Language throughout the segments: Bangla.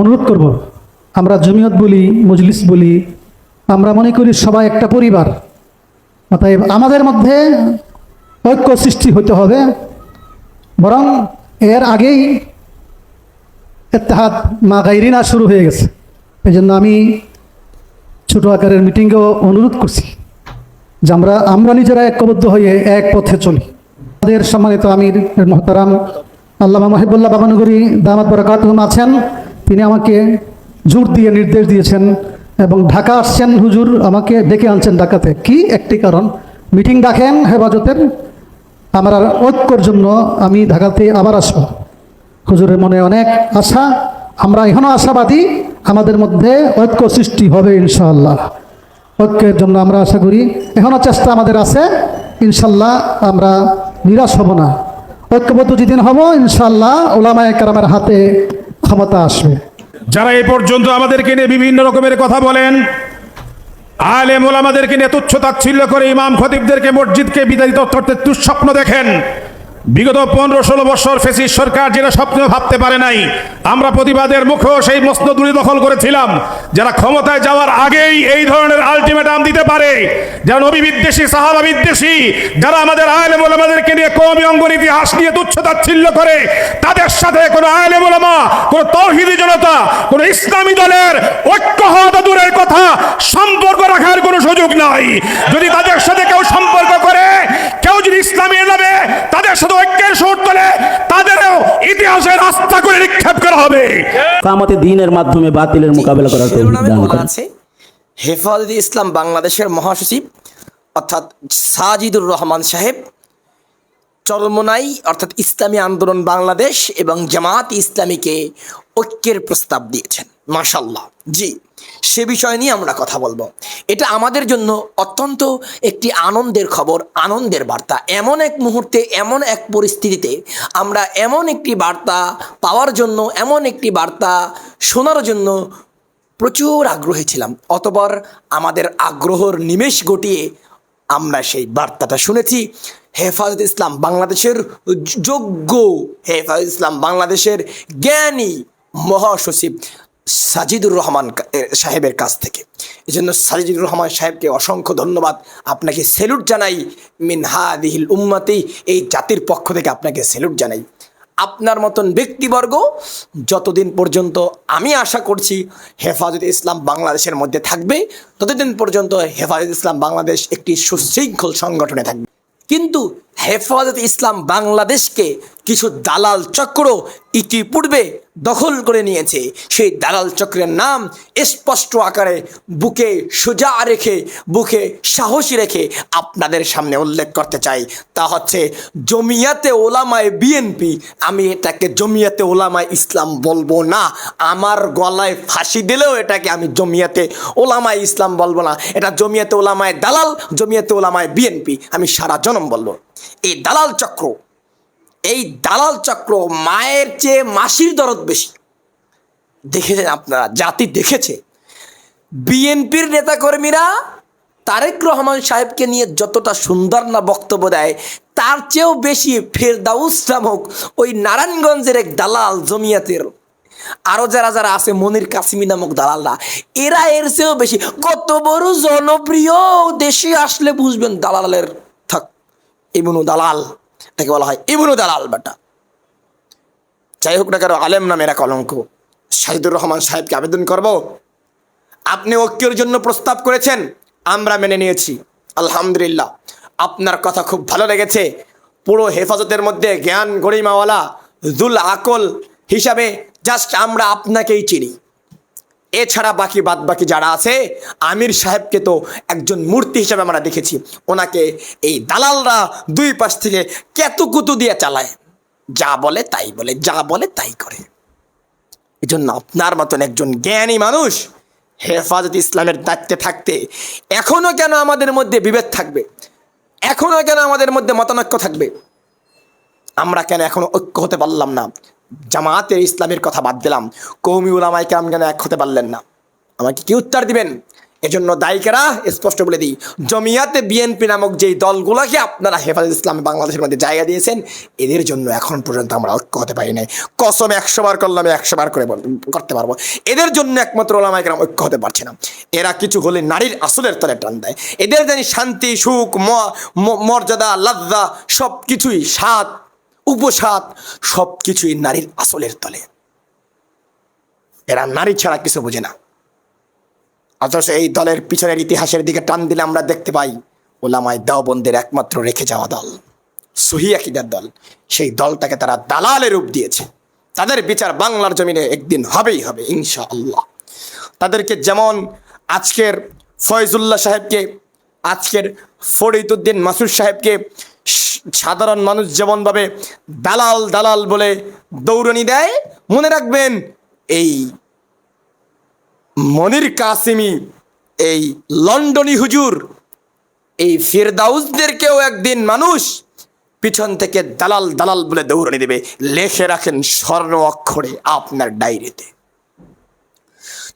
অনুরোধ করব, আমরা জমিয়ত বলি, মজলিস বলি, আমরা মনে করি সবাই একটা পরিবার। অতএব আমাদের মধ্যে ঐক্য সৃষ্টি হতে হবে, বরং এর আগেই এত্তেহাদ মা গাইরিনা শুরু হয়ে গেছে। এই জন্য আমি ছোটো আকারের মিটিংয়েও অনুরোধ করছি যে আমরা আমরা নিজেরা ঐক্যবদ্ধ হয়ে এক পথে চলি। আমাদের সম্মানিত আমির মহতারাম আল্লামা মাহিবুল্লাহ বাবানগরী দামাত বরাকাতহম আছেন। তিনি আমাকে জোর দিয়ে নির্দেশ দিয়েছেন এবং ঢাকা আসছেন। হুজুর আমাকে ডেকে আনছেন ঢাকাতে। কি একটি কারণ? মিটিং ডাকেন হেফাজতের। আমার ঐক্যর জন্য আমি ঢাকাতে আবার আসব। হুজুরের মনে অনেক আশা। আমরা এখনও আশাবাদী। আমাদের মধ্যে ঐক্য সৃষ্টি হবে ইনশাআল্লাহ। ঐক্যের জন্য আমরা আশা করি। এখনও চেষ্টা আমাদের আছে। ইনশাল্লাহ আমরা নিরাশ হব না। ঐক্যবদ্ধ যেদিন হব ইনশাল্লাহ ওলামায় কারামের হাতে ক্ষমতা আসবে। যারা এ পর্যন্ত আমাদেরকে নিয়ে বিভিন্ন রকমের কথা বলেন, আলেমুল আমাদেরকে নিয়ে তুচ্ছ তাচ্ছিল্য করে ইমাম খতিবদেরকে, মসজিদকে বিদারিত করতে দুঃস্বপ্ন দেখেন। বিগত পনেরো ষোলো বছর ফেসিস সরকার যেটা স্বপ্ন ভাবতে পারে নাই, আমরা প্রতিবাদের মুখেও সেই মসনদুরি দখল করেছিলাম। যারা ক্ষমতায় যাওয়ার আগেই এই ধরনের আলটিমেটাম দিতে পারে, যারা নবী বিদ্বেষী, সাহাবা বিদ্বেষী, যারা আমাদের আলেম ওলামাদেরকে নিয়ে কমই অঙ্গন ইতিহাস নিয়ে তুচ্ছ তাচ্ছিল্য করে, তাদের সাথে কোনো আলেম ওলামা, কোনো তৌহিদি জনতা, কোনো ইসলামী দলের ঐক্য হওয়া দূরের কথা, সম্পর্ক রাখার কোনো সুযোগ নাই। যদি তাদের সাথে কেউ সম্পর্ক করে, কেউ যদি ইসলামী নামে তাদের সাথে ঐক্যের সুর তোলে তাদেরও ইতিহাসে রাস্তা করে নিক্ষেপ করা হবে। কামতে দিনের মাধ্যমে বাতিলের মোকাবেলা করার আছে হেফাজত ইসলাম বাংলাদেশের মহাসচিব অর্থাৎ সাজিদুর রহমান সাহেব চরমনাই অর্থাৎ ইসলামী আন্দোলন বাংলাদেশ এবং জামাত ইসলামীকে ঐক্যের প্রস্তাব দিয়েছেন মাশাল্লাহ জি। সে বিষয় নিয়ে আমরা কথা বলব। এটা আমাদের জন্য অত্যন্ত একটি আনন্দের খবর, আনন্দের বার্তা। এমন এক মুহূর্তে, এমন এক পরিস্থিতিতে আমরা এমন একটি বার্তা পাওয়ার জন্য, এমন একটি বার্তা শোনার জন্য প্রচুর আগ্রহী ছিলাম। অতপর আমাদের আগ্রহর নিমেষ ঘটিয়ে আমরা সেই বার্তাটা শুনেছি। হেফাজত ইসলাম বাংলাদেশের যোগ্য হেফাজত ইসলাম বাংলাদেশের জ্ঞানী মহাসচিব সাজিদুর রহমান সাহেবের কাছ থেকে। এই জন্য সাজিদুর রহমান সাহেবকে অসংখ্য ধন্যবাদ। আপনাকে সেলুট জানাই মিনহাদিহিল উম্মাতি, এই জাতির পক্ষ থেকে আপনাকে সেলুট জানাই। আপনার মতন ব্যক্তিবর্গ যতদিন পর্যন্ত আমি আশা করছি হেফাজত ইসলাম বাংলাদেশের মধ্যে থাকবে, ততদিন পর্যন্ত হেফাজত ইসলাম বাংলাদেশ একটি সুশৃঙ্খল সংগঠনে থাকবে। কিন্তু হেফাজত ইসলাম বাংলাদেশকে কিছু দালাল চক্র ইতিপূর্বে দখল করে নিয়েছে। সেই দালাল চক্রের নাম স্পষ্ট আকারে বুকে সোজা রেখে, বুকে সাহসী রেখে আপনাদের সামনে উল্লেখ করতে চাই। তা হচ্ছে জমিয়াতে ওলামায় বিএনপি। আমি এটাকে জমিয়াতে ওলামায় ইসলাম বলব না। আমার গলায় ফাঁসি দিলেও এটাকে আমি জমিয়াতে ওলামায় ইসলাম বলব না। এটা জমিয়াতে ওলামায় দালাল, জমিয়াতে ওলামায় বিএনপি। আমি সারা জনম বলব। এই দালাল চক্র এই দালাল চক্র মায়ের চেয়ে মাসির দরদ বেশি। দেখেছেন আপনারা, জাতি দেখেছে। বিএনপির নেতাকর্মীরা তারেক রহমান সাহেবকে নিয়ে যতটা সুন্দর না বক্তব্য দেয়, তার চেয়েও বেশি ফেরদাউস নামক ওই নারায়ণগঞ্জের এক দালাল জমিয়াতের। আরও যারা যারা আছে, মনির কাসিমি নামক দালালরা, এরা এর চেয়েও বেশি। কত বড় জনপ্রিয় দেশে আসলে বুঝবেন দালালের থাক ইবনু দালাল। তাকে বলা হয় ইবনু দালাল বেটা। যাই হোক না কেন, আলেম নামের এক কলঙ্ক। শাহিদুর রহমান সাহেবকে আবেদন করব। আপনি ঐক্যের জন্য প্রস্তাব করেছেন, আমরা মেনে নিয়েছি। আলহামদুলিল্লাহ, আপনার কথা খুব ভালো লেগেছে। পুরো হেফাজতের মধ্যে জ্ঞান গরিমাওয়ালা, জুল আকল হিসাবে জাস্ট আমরা আপনাকেই চিনি। এছাড়া বাকি বাদ বাকি যারা আছে, আমির সাহেবকে তো একজন মূর্তি হিসাবে আমরা দেখেছি। ওনাকে এই দালালরা দুই পাশ থেকে কেতুকুতু দিয়ে চালায়। যা বলে তাই বলে, যা বলে তাই করে। এই জন্য আপনার মতন একজন জ্ঞানী মানুষ হেফাজত ইসলামের দায়িত্বে থাকতে, এখনও কেন আমাদের মধ্যে বিভেদ থাকবে? এখনও কেন আমাদের মধ্যে মতানৈক্য থাকবে? আমরা কেন এখনও ঐক্য হতে পারলাম না? জামাতের ইসলামের কথা বাদ দিলাম। কৌমি উলামাই কেরাম কেন এক হতে পারলেন না। আমাকে কি উত্তর দিবেন? এজন্য দায়িকারা স্পষ্ট বলে দিই, জমিয়াতে বিএনপি নামক যেই দলগুলোকে আপনারা হেফাজত ইসলাম বাংলাদেশের মধ্যে জায়গা দিয়েছেন, এদের জন্য এখন পর্যন্ত আমরা ঐক্য হতে পারি নাই। কসম একশো বার করলে আমি একশো বার করে করতে পারব। এদের জন্য একমাত্র ওলামাইকরাম ঐক্য হতে পারছে না। এরা কিছু হলে নারীর আসলের তলে টান দেয়। এদের জানি শান্তি, সুখ মর্যাদা, লজ্জা সব কিছুই স্বাদ উপসাদ সব কিছুই নারীর আসলের তলে। এরা নারী ছাড়া কিছু বোঝে না। অথচ এই দলের পিছনের ইতিহাসের দিকে টান দিলে আমরা দেখতে পাই, ওলামায় দেওবন্দের একমাত্র রেখে যাওয়া দল। সহি আকিদার দল। সেই দলটাকে তারা দালালে রূপ দিয়েছে। তাদের বিচার বাংলার জমিনে একদিন হবেই হবে ইনশা আল্লাহ তাদেরকে যেমন আজকের ফয়জুল্লাহ সাহেবকে, আজকের ফরিদুদ্দিন মাসুদ সাহেবকে সাধারণ মানুষ যেমনভাবে দালাল দালাল বলে দৌড়নি দেয়, মনে রাখবেন এই মনির কাসিমি, এই লন্ডনী হুজুর, এই ফিরদাউসদেরকেও একদিন মানুষ পিছন থেকে দালাল দালাল বলে দৌড়ানি দেবে। লেখে রাখেন স্বর্ণ অক্ষরে আপনার ডায়েরিতে।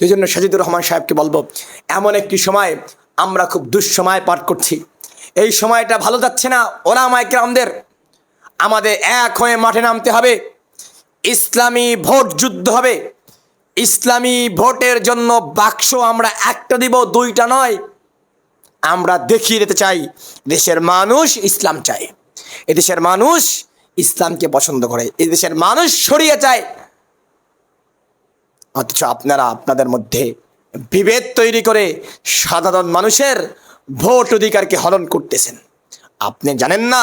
এই জন্য সাজিদুর রহমান সাহেবকে বলব, এমন একটি সময় আমরা খুব দুঃসময় পাঠ করছি। এই সময়টা ভালো যাচ্ছে না ওলামাইকে আমাদের আমাদের এক হয়ে মাঠে নামতে হবে। ইসলামী ভোট যুদ্ধ হবে। ইসলামী ভোটের জন্য বাক্স আমরা একটা দিব, দুইটা নয়। আমরা দেখিয়ে দিতে চাই, দেশের মানুষ ইসলাম চায়। এদেশের মানুষ ইসলামকে পছন্দ করে। এদেশের মানুষ সরিয়ে চায়। অথচ আপনারা আপনাদের মধ্যে বিভেদ তৈরি করে সাধারণ মানুষের ভোট অধিকারকে হরণ করতেছেন। আপনি জানেন না,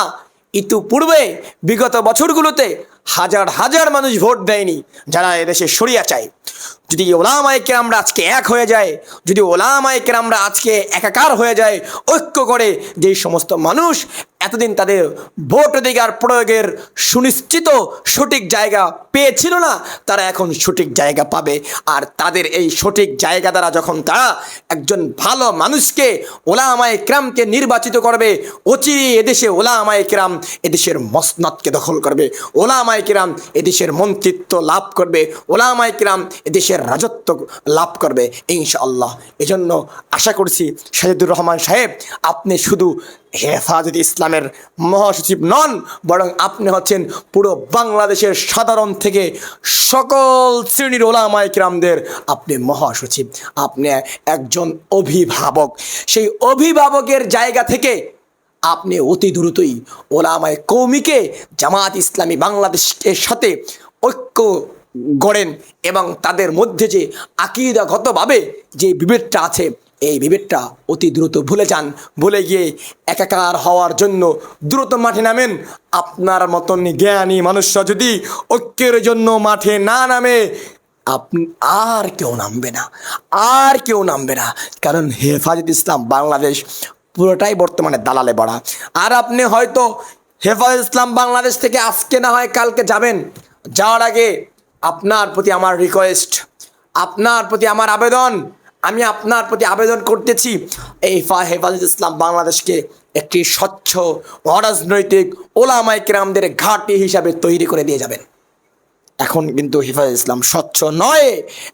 ইতিপূর্বে বিগত বছরগুলোতে হাজার হাজার মানুষ ভোট দেয়নি যারা এদেশে সরিয়া চায়। যদি ওলামাইকে আমরা আজকে এক হয়ে যায়, যদি ওলামাইকে আমরা আজকে একাকার হয়ে যায়, ঐক্য করে যে সমস্ত মানুষ এতদিন তাদের ভোট অধিকার প্রয়োগের সুনিশ্চিত সঠিক জায়গা পেয়েছিল না, তারা এখন সঠিক জায়গা পাবে। আর তাদের এই সঠিক জায়গা দ্বারা যখন তারা একজন ভালো মানুষকে ওলামায় ক্রামকে নির্বাচিত করবে অচিরে এদেশে ওলামায় ক্রাম এদেশের মসনদকে দখল করবে, ওলামায় ক্রাম এদেশের মন্ত্রিত্ব লাভ করবে, ওলামায় কিরাম এদেশের রাজত্ব লাভ করবে, ইনশাআল্লাহ। এজন্য আশা করছি সাজিদুর রহমান সাহেব, আপনি শুধু হেফাজত ইসলামের মহাসচিব নন, বরং আপনি হচ্ছেন পুরো বাংলাদেশের সাধারণ থেকে সকল শ্রেণির ওলামায় কিরামদের আপনি মহাসচিব। আপনি একজন অভিভাবক। সেই অভিভাবকের জায়গা থেকে আপনি অতি দ্রুতই ওলামায় কৌমিকে জামাত ইসলামী বাংলাদেশের সাথে ঐক্য গড়েন এবং তাদের মধ্যে যে আকিদাগতভাবে যে বিভেদটা আছে, এই বিভেদটা অতি দ্রুত ভুলে যান। ভুলে গিয়ে একাকার হওয়ার জন্য দ্রুত মাঠে নামেন। আপনার মতন জ্ঞানী মানুষরা যদি ঐক্যের জন্য মাঠে না নামে আপনি আর কেউ নামবে না। আর কেউ নামবে না। কারণ হেফাজত ইসলাম বাংলাদেশ পুরোটাই বর্তমানে দালালে বড়া। আর আপনি হয়তো হেফাজত ইসলাম বাংলাদেশ থেকে আজকে না হয় কালকে যাবেন। যাওয়ার আগে আপনার প্রতি আমার রিকোয়েস্ট আপনার প্রতি আমার আবেদন, আমি আপনার প্রতি আবেদন করতেছি। এই ফা- হেফাজত ইসলাম বাংলাদেশকে একটি স্বচ্ছ, অরাজনৈতিক ওলামাইকরামদের ঘাঁটি হিসাবে তৈরি করে দিয়ে যাবেন। এখন কিন্তু হেফাজত ইসলাম স্বচ্ছ নয়।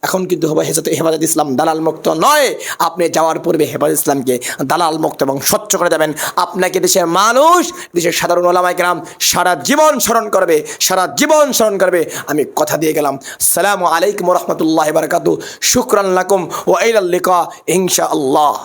এখন কিন্তু হেফাজত হেফাজত ইসলাম দালাল মুক্ত নয়। আপনি যাওয়ার পূর্বে হেফাজত ইসলামকে দালাল মুক্ত এবং স্বচ্ছ করে দেবেন। আপনাকে দেশের মানুষ, দেশের সাধারণ ওলামাই গ্রাম সারা জীবন স্মরণ করবে, সারা জীবন স্মরণ করবে। আমি কথা দিয়ে গেলাম। সালামু আলাইকুম রহমতুল্লাহ বারকাতু শুক্রান লাকুম ও ইনশা আল্লাহ